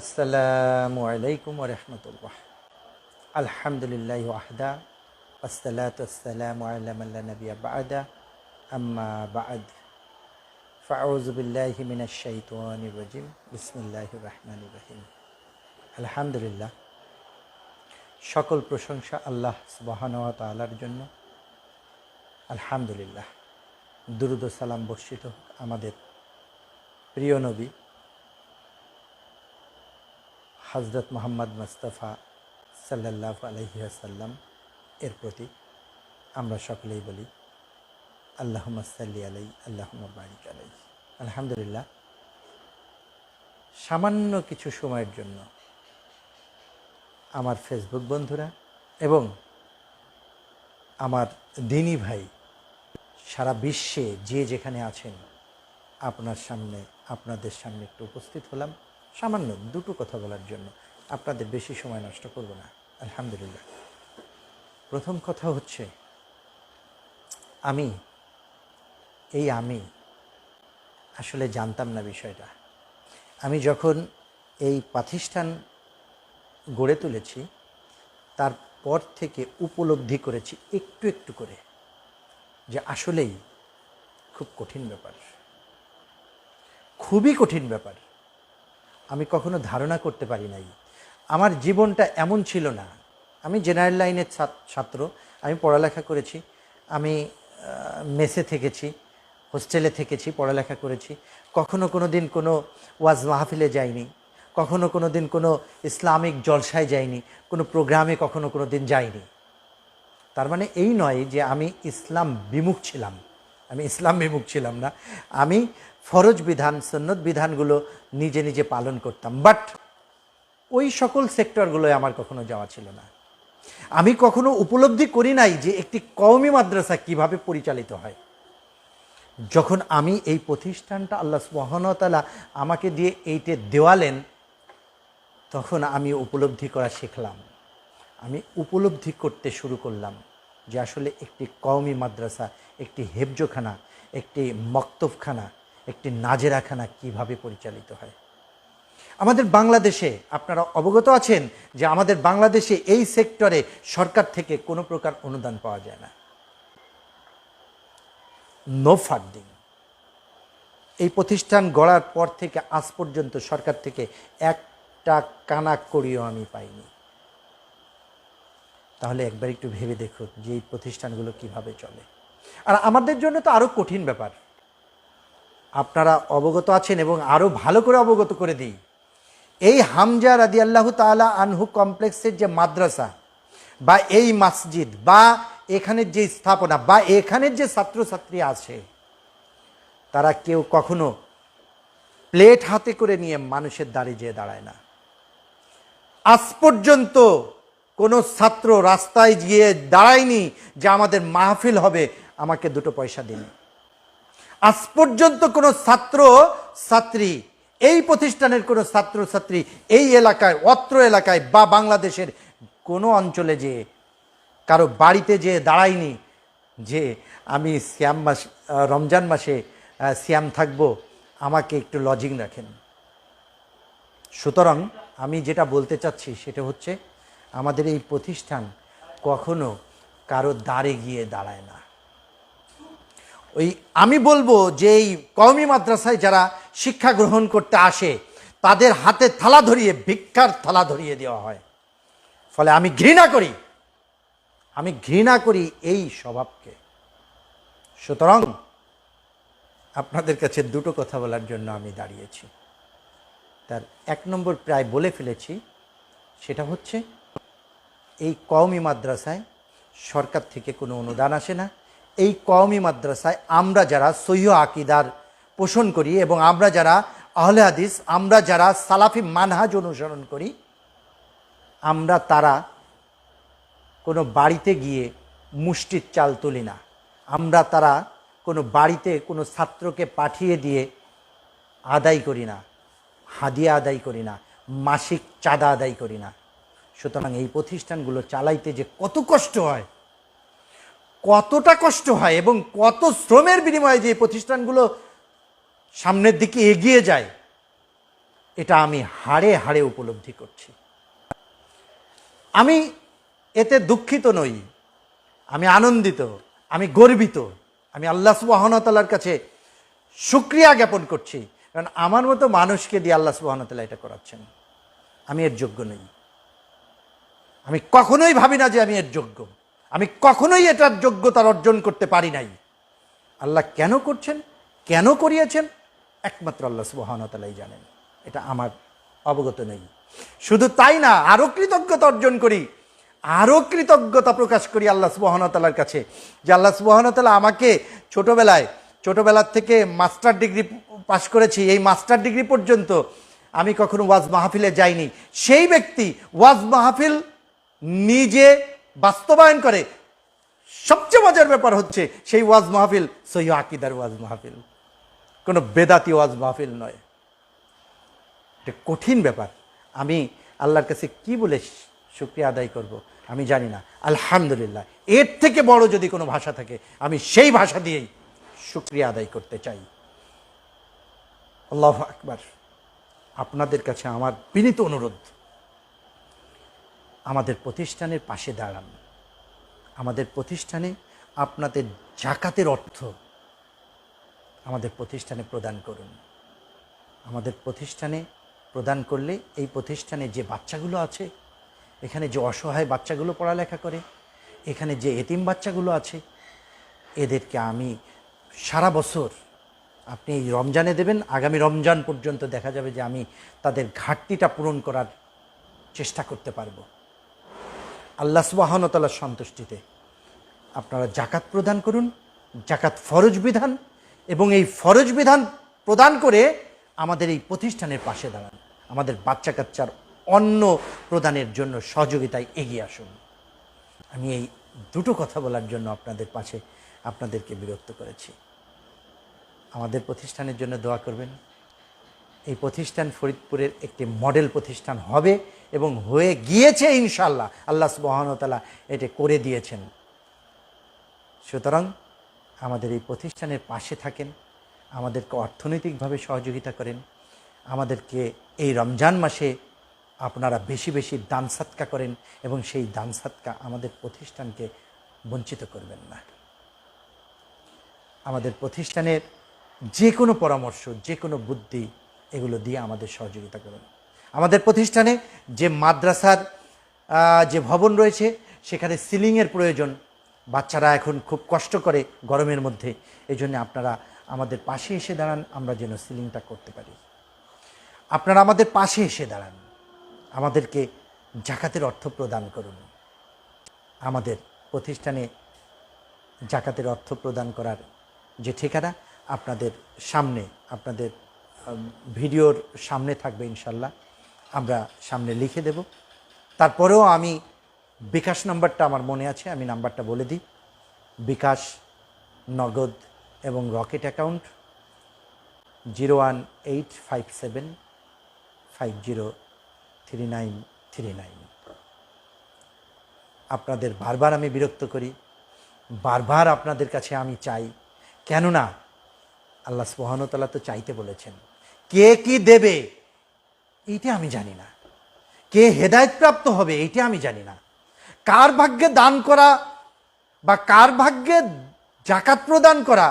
আসসালামু আলাইকুম রহমতুল্লাহ। আলহামদুলিল্লাহ ওয়াহদা আসসালাতু আসসালামু আলা মান লা নাবিয়্যা বা'দা। আম্মা বা'দ। ফাউযু বিল্লাহি মিনাশ শাইতানির রাজিম। বিসমিল্লাহির রহমানির রহিম। আলহামদুলিল্লাহ। সকল প্রশংসা আল্লাহ সুবহানাহু ওয়া তাআলার জন্য। আলহামদুলিল্লাহ। দুরুদ সালাম বর্ষিত আমাদের প্রিয় নবী। হজরত মোহাম্মদ মুস্তফা সাল্লাহ আলহি আসাল্লাম এর প্রতি আমরা সকলেই বলি আল্লাহ সাল্লি আলাই আল্লাহ বারিক আলাই আলহামদুলিল্লাহ, সামান্য কিছু সময়ের জন্য আমার ফেসবুক বন্ধুরা এবং আমার দিনী ভাই সারা বিশ্বে যে যেখানে আছেন, আপনার সামনে, আপনাদের সামনে একটু উপস্থিত হলাম। সামান্য দুটো কথা বলার জন্য আপনাদের বেশি সময় নষ্ট করব না। আলহামদুলিল্লাহ। প্রথম কথা হচ্ছে, আমি, এই আমি আসলে জানতাম না বিষয়টা। আমি যখন এই প্রতিষ্ঠান গড়ে তুলেছি, তারপর থেকে উপলব্ধি করেছি একটু একটু করে যে আসলেই খুব কঠিন ব্যাপার। খুবই কঠিন ব্যাপার। আমি কখনো ধারণা করতে পারি নাই। আমার জীবনটা এমন ছিল না। আমি জেনারেল লাইনের ছাত্র। আমি পড়ালেখা করেছি। আমি মেসে থেকেছি, হোস্টেলে থেকেছি, পড়ালেখা করেছি। কখনো কোনো দিন কোনো ওয়াজ মাহফিলে যাইনি। কখনো কোনো দিন কোনো ইসলামিক জলসায় যাইনি। কোনো প্রোগ্রামে কখনো কোনো দিন যাইনি। তার মানে এই নয় যে আমি ইসলাম বিমুখ ছিলাম। আমি ইসলাম বিমুখ ছিলাম না। আমি ফরজ বিধান সন্ন্যত বিধানগুলো নিজে নিজে পালন করতাম। বাট ওই সকল সেক্টরগুলোয় আমার কখনো যাওয়া ছিল না। আমি কখনো উপলব্ধি করি নাই যে একটি কওমি মাদ্রাসা কীভাবে পরিচালিত হয়। যখন আমি এই প্রতিষ্ঠানটা আল্লাহ মহানতালা আমাকে দিয়ে এইটে দেওয়ালেন, তখন আমি উপলব্ধি করা শিখলাম। আমি উপলব্ধি করতে শুরু করলাম যে আসলে একটি কওমি মাদ্রাসা, একটি হেফজোখানা, একটি মক্তবখানা একটি নাজেরাখানা কীভাবে পরিচালিত হয়? আমাদের বাংলাদেশে আপনারা অবগত আছেন যে আমাদের বাংলাদেশে এই সেক্টরে সরকার থেকে কোনো প্রকার অনুদান পাওয়া যায় না। নো ফান্ডিং এই প্রতিষ্ঠান গড়ার পর থেকে আজ পর্যন্ত সরকার থেকে একটা কানা করিও আমি পাইনি। তাহলে একবার একটু ভেবে দেখুন যে এই প্রতিষ্ঠানগুলো কীভাবে চলে। আর আমাদের জন্য তো আরও কঠিন ব্যাপার। আপনারা অবগত আছেন এবং আরও ভালো করে অবগত করে দিই। এই হামজা রাদি আল্লাহ তালা আনহু কমপ্লেক্সের যে মাদ্রাসা বা এই মসজিদ বা এখানের যে স্থাপনা বা এখানের যে ছাত্রছাত্রী আছে, তারা কেউ কখনো প্লেট হাতে করে নিয়ে মানুষের দাঁড়িয়ে যেয়ে দাঁড়ায় না। আজ পর্যন্ত কোনো ছাত্র রাস্তায় গিয়ে দাঁড়ায়নি যে আমাদের মাহফিল হবে, আমাকে দুটো পয়সা দিন। আজ পর্যন্ত কোনো ছাত্র, ছাত্রী, এই প্রতিষ্ঠানের কোনো ছাত্র, ছাত্রী, এই এলাকায়, অত্র এলাকায় বা বাংলাদেশের কোনো অঞ্চলে যে কারও বাড়িতে যে দাঁড়ায়নি, যে আমি শ্যাম মাস রমজান মাসে শ্যাম থাকব, আমাকে একটু লজিং রাখেন। সুতরাং আমি যেটা বলতে চাচ্ছি সেটা হচ্ছে, আমাদের এই প্রতিষ্ঠান কখনো কারও দাঁড়ে গিয়ে দাঁড়ায় না। ওই আমি বলব যে এই কওমি মাদ্রাসায় যারা শিক্ষা গ্রহণ করতে আসে, তাদের হাতে থালা ধরিয়ে, ভিক্ষার থালা ধরিয়ে দেওয়া হয়। ফলে আমি ঘৃণা করি। আমি ঘৃণা করি এই স্বভাবকে। সুতরাং আপনাদের কাছে দুটো কথা বলার জন্য আমি দাঁড়িয়েছি। তার এক নম্বর প্রায় বলে ফেলেছি, সেটা হচ্ছে, এই কওমি মাদ্রাসায় সরকার থেকে কোনো অনুদান আসে না। এই কওমি মাদ্রাসায় আমরা যারা সৈয় আকিদার পোষণ করি এবং আমরা যারা আহলে হাদিস, আমরা যারা সালাফি মানহাজ অনুসরণ করি, আমরা তারা কোনো বাড়িতে গিয়ে মুষ্টির চাল তুলি না। আমরা তারা কোনো বাড়িতে কোনো ছাত্রকে পাঠিয়ে দিয়ে আদায় করি না, হাদিয়া আদায় করি না, মাসিক চাঁদা আদায় করি না। সুতরাং এই প্রতিষ্ঠানগুলো চালাইতে যে কত কষ্ট হয় কতটা কষ্ট হয় এবং কত শ্রমের বিনিময়ে যে প্রতিষ্ঠানগুলো সামনের দিকে এগিয়ে যায়, এটা আমি হাড়ে হাড়ে উপলব্ধি করছি। আমি এতে দুঃখিত নই, আমি আনন্দিত, আমি গর্বিত, আমি আল্লাহ সুবাহনতালার কাছে সুক্রিয়া জ্ঞাপন করছি, কারণ আমার মতো মানুষকে দিয়ে আল্লাহ সুবাহনতালা এটা করাচ্ছেন। আমি এর যোগ্য নই। আমি কখনোই ভাবি না যে আমি এর যোগ্য। আমি কখনোই এটার যোগ্যতার অর্জন করতে পারি নাই। আল্লাহ কেন করছেন? কেন করিয়েছেন? একমাত্র আল্লাহ সুবাহনতালাই জানেন। এটা আমার অবগত নেই। শুধু তাই না, আরও কৃতজ্ঞতা অর্জন করি, আরও কৃতজ্ঞতা প্রকাশ করি আল্লাহ সুবাহনতালার কাছে যে আল্লাহ সুবাহনতালা আমাকে ছোটবেলায়, ছোটবেলার থেকে মাস্টার ডিগ্রি পাশ করেছি, এই মাস্টার ডিগ্রি পর্যন্ত আমি কখনো ওয়াজ মাহফিলে যাইনি। সেই ব্যক্তি ওয়াজ মাহফিল নিজে বাস্তবায়ন করে। সবচেয়ে মজার ব্যাপার হচ্ছে সেই ওয়াজ মাহফিল, সহি আকিদার ওয়াজ মাহফিল। কোনো বেদাতি ওয়াজ মাহফিল নয়। এটা কঠিন ব্যাপার। আমি আল্লাহর কাছে কি বলে শুক্রিয়া আদায় করব আমি জানি না। আলহামদুলিল্লাহ। এর থেকে বড় যদি কোনো ভাষা থাকে, আমি সেই ভাষা দিয়েই শুক্রিয়া আদায় করতে চাই। আল্লাহ আকবার। আপনাদের কাছে আমার বিনীত অনুরোধ। আমাদের প্রতিষ্ঠানের পাশে দাঁড়ান। আমাদের প্রতিষ্ঠানে আপনাদের জাকাতের অর্থ আমাদের প্রতিষ্ঠানে প্রদান করুন। আমাদের প্রতিষ্ঠানে প্রদান করলে এই প্রতিষ্ঠানে যে বাচ্চাগুলো আছে, এখানে যে অসহায় বাচ্চাগুলো পড়ালেখা করে, এখানে যে এতিম বাচ্চাগুলো আছে, এদেরকে আমি সারা বছর আপনি এই রমজানে দেবেন, আগামী রমজান পর্যন্ত দেখা যাবে যে আমি তাদের ঘাটতিটা পূরণ করার চেষ্টা করতে পারব। আল্লাহ সুবাহনতালার সন্তুষ্টিতে। আপনারা জাকাত প্রদান করুন জাকাত ফরজ বিধান এবং এই ফরজ বিধান প্রদান করে আমাদের এই প্রতিষ্ঠানের পাশে দাঁড়ান। আমাদের বাচ্চা কাচ্চার অন্ন প্রদানের জন্য সহযোগিতায় এগিয়ে আসুন। আমি এই দুটো কথা বলার জন্য আপনাদের পাশে আপনাদেরকে বিরক্ত করেছি। আমাদের প্রতিষ্ঠানের জন্য দোয়া করবেন। এই প্রতিষ্ঠান ফরিদপুরের একটি মডেল প্রতিষ্ঠান হবে এবং হয়ে গিয়েছে ইনশাল্লাহ আল্লাহ সুবহানতালা এটি করে দিয়েছেন। সুতরাং আমাদের এই প্রতিষ্ঠানের পাশে থাকেন, আমাদেরকে অর্থনৈতিকভাবে সহযোগিতা করেন, আমাদেরকে এই রমজান মাসে আপনারা বেশি বেশি দান সাতকা করেন এবং সেই দান সাতকা আমাদের প্রতিষ্ঠানকে বঞ্চিত করবেন না। আমাদের প্রতিষ্ঠানের যে কোনো পরামর্শ, যে কোনো বুদ্ধি এগুলো দিয়ে আমাদের সহযোগিতা করুন। আমাদের প্রতিষ্ঠানে যে মাদ্রাসার যে ভবন রয়েছে, সেখানে সিলিংয়ের প্রয়োজন। বাচ্চারা এখন খুব কষ্ট করে গরমের মধ্যে। এই জন্য আপনারা আমাদের পাশে এসে দাঁড়ান, আমরা যেন সিলিংটা করতে পারি। আপনারা আমাদের পাশে এসে দাঁড়ান। আমাদেরকে জাকাতের অর্থ প্রদান করুন। আমাদের প্রতিষ্ঠানে জাকাতের অর্থ প্রদান করার যে ঠিকানা আপনাদের সামনে, আপনাদের ভিডিওর সামনে থাকবে ইনশাল্লাহ। আমরা সামনে লিখে দেব। তারপরেও আমি বিকাশ নাম্বারটা আমার মনে আছে, আমি নাম্বারটা বলে দিই। বিকাশ নগদ এবং Rocket account zero one eight five seven five zero three nine three nine. আপনাদের বারবার আমি বিরক্ত করি, বারবার আপনাদের কাছে আমি চাই। কেননা, আল্লাহ সুবহানতাল্লাহ তো চাইতে বলেছেন। কে কি দেবে, এইটা আমি জানি না। কে হেদায়তপ্রাপ্ত হবে, এইটা আমি জানি না। কার ভাগ্যে দান করা বা কার ভাগ্যে জাকাত প্রদান করা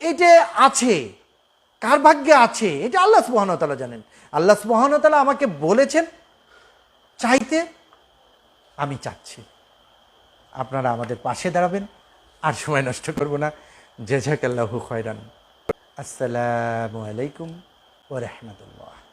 এটা আছে। কার ভাগ্যে আছে, এটা আল্লাহ সুবহানতালা জানেন। আল্লাহ সুবহানতালা আমাকে বলেছেন, চাইতে আমি চাচ্ছি। আপনারা আমাদের পাশে দাঁড়াবেন, আর সময় নষ্ট করব না। জেজাকাল্লাহু খয়রান। আসসালামু আলাইকুম। ও রহমতুল্লাহ